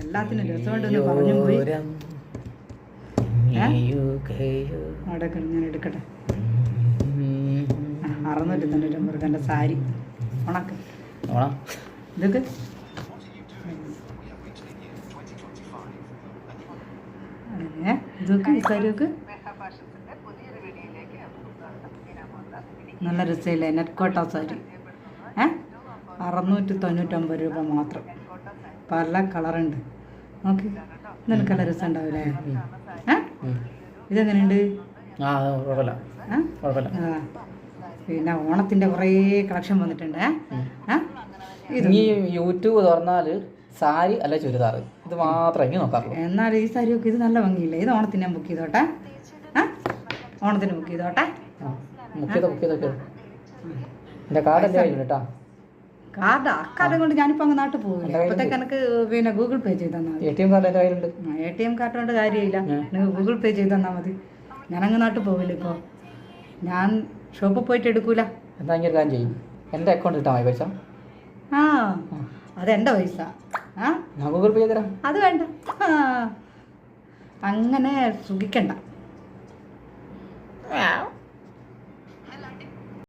എല്ലാത്തിനും രസമുണ്ടെന്ന് പറഞ്ഞു പോയി. യോരം നീയുകയോ. അവിടെ ഞാൻ എടുക്കട്ടെ. ഉം. ആ, അറുന്നൂറ്റി തൊണ്ണൂറ്റൊമ്പത് രൂപ സാരി. ഉണക്ക്. ഇതൊക്കെ? ഏ? ഇതൊക്കെ ഈ സാരിയൊക്കെ? നല്ല രസമില്ലേ? നെറ്റ് കോട്ട സാരി. ഏ? അറുന്നൂറ്റി തൊണ്ണൂറ്റൊമ്പത് രൂപ മാത്രം. പല കളറുണ്ട്. നോക്കി. കളർ രസം ഉണ്ടാവില്ലേ. ഇതെങ്ങനെയുണ്ട്? ആ ആ? പിന്നെ ഓണത്തിന്റെ കുറേ കളക്ഷൻ വന്നിട്ടുണ്ട്. യൂട്യൂബ് തുറന്നാൽ സാരി അല്ല ചുരിദാർ. ഇത് മാത്രം നോക്കാറുള്ളൂ. എന്നാൽ ഈ സാരിയൊക്കെ ഇത് നല്ല ഭംഗിയില്ലേ? ഇത് ഓണത്തിന് ഞാൻ ബുക്ക് ചെയ്തോട്ടെ ഓണത്തിന് ബുക്ക് ചെയ്തോട്ടെ. ബുക്ക് ചെയ്തോ എന്റെ കാർഡ് എന്താ കേട്ടോ. കാർഡ് അക്കാലം കൊണ്ട് ഞാനിപ്പോ അങ്ങ് നാട്ടിൽ പോകില്ല ഇപ്പത്തേക്ക് എനിക്ക് പിന്നെ ഗൂഗിൾ പേ ചെയ്ത് തന്നാൽ A T M card A T M card കൊണ്ട് കാര്യമില്ല. നിങ്ങൾ ഗൂഗിൾ പേ ചെയ്ത് തന്നാൽ മതി. ഞാനങ്ങ് നാട്ടിൽ പോകില്ല ഇപ്പോൾ ഞാൻ ഷോപ്പിൽ പോയിട്ട് എടുക്കൂല. എന്താ ഒരു കാര്യം ചെയ്യും. എന്റെ അക്കൗണ്ട് ഇട്ടാൽ മതി പൈസ? ആ അതെന്റെ പൈസ. ആ? ഞാൻ ഗൂഗിൾ പേ ചെയ്തരാം അത് വേണ്ട. അങ്ങനെ സുഖിക്കണ്ട.